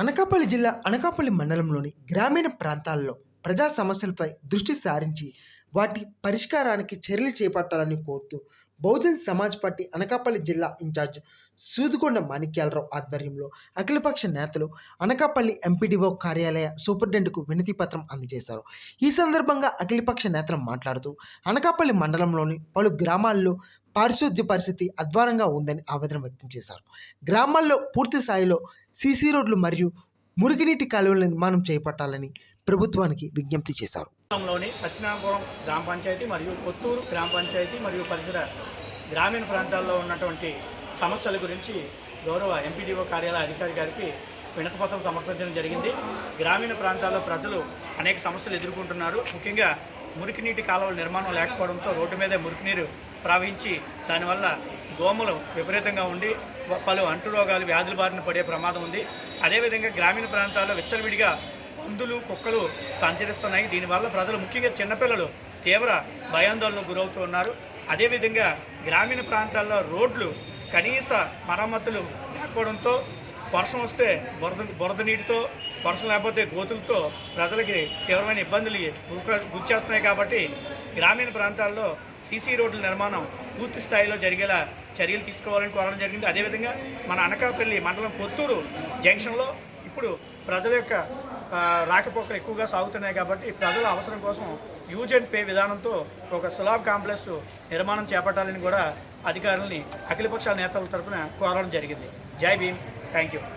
అనకాపల్లి జిల్లా అనకాపల్లి మండలంలోని గ్రామీణ ప్రాంతాల్లో ప్రజా సమస్యలపై దృష్టి సారించి వాటి పరిష్కారానికి చర్యలు చేపట్టాలని కోరుతూ బహుజన్ సమాజ్ పార్టీ అనకాపల్లి జిల్లా ఇన్ఛార్జ్ సూదుకొండ మాణిక్యాలరావు ఆధ్వర్యంలో అఖిలపక్ష నేతలు అనకాపల్లి ఎంపీడీఓ కార్యాలయ సూపరింటెండెంట్కు వినతి పత్రం అందజేశారు. ఈ సందర్భంగా అఖిలపక్ష నేతలు మాట్లాడుతూ అనకాపల్లి మండలంలోని పలు గ్రామాల్లో పారిశుద్ధ్య పరిస్థితి అధ్వానంగా ఉందని ఆవేదన వ్యక్తం చేశారు. గ్రామాల్లో పూర్తి స్థాయిలో సీసీ రోడ్లు మరియు మురుగునీటి కాలువల నిర్మాణం చేపట్టాలని ప్రభుత్వానికి విజ్ఞప్తి చేశారు. మండలంలోని సత్యనారాయణపురం గ్రామ పంచాయతీ మరియు కొత్తూరు గ్రామ పంచాయతీ మరియు పరిసర గ్రామీణ ప్రాంతాల్లో ఉన్నటువంటి సమస్యల గురించి గౌరవ ఎంపీడీఓ కార్యాలయ అధికారి గారికి వినతిపత్రం సమర్పించడం జరిగింది. గ్రామీణ ప్రాంతాల్లో ప్రజలు అనేక సమస్యలు ఎదుర్కొంటున్నారు. ముఖ్యంగా మురికి నీటి కాలువల నిర్మాణం లేకపోవడంతో రోడ్డు మీదే మురికి నీరు ప్రవహించి దానివల్ల దోమలు విపరీతంగా ఉండి పలు అంటురోగాలు వ్యాధుల బారిన పడే ప్రమాదం ఉంది. అదేవిధంగా గ్రామీణ ప్రాంతాల్లో విచ్చలవిడిగా పందులు కుక్కలు సంచరిస్తున్నాయి. దీనివల్ల ప్రజలు ముఖ్యంగా చిన్నపిల్లలు తీవ్ర భయాందోళనకు గురవుతూ ఉన్నారు. అదేవిధంగా గ్రామీణ ప్రాంతాల్లో రోడ్లు కనీస మరమ్మతులు లేకపోవడంతో వర్షం వస్తే బురద బురద నీటితో వర్షం లేకపోతే గోతులతో ప్రజలకి తీవ్రమైన ఇబ్బందులు గురిక- గురిచేస్తున్నాయి కాబట్టి గ్రామీణ ప్రాంతాల్లో సీసీ రోడ్ల నిర్మాణం పూర్తి స్థాయిలో జరిగేలా చర్యలు తీసుకోవాలని కోరడం జరిగింది. అదేవిధంగా మన అనకాపల్లి మండలం పొత్తూరు జంక్షన్లో ఇప్పుడు ప్రజల యొక్క రాకపోకలు ఎక్కువగా సాగుతున్నాయి కాబట్టి ప్రజల అవసరం కోసం యూజ్ అండ్ పే విధానంతో ఒక సులాబ్ కాంప్లెక్స్ నిర్మాణం చేపట్టాలని కూడా అధికారులని అఖిలపక్షాల నేతల తరపున కోరడం జరిగింది. జై భీమ్. Thank you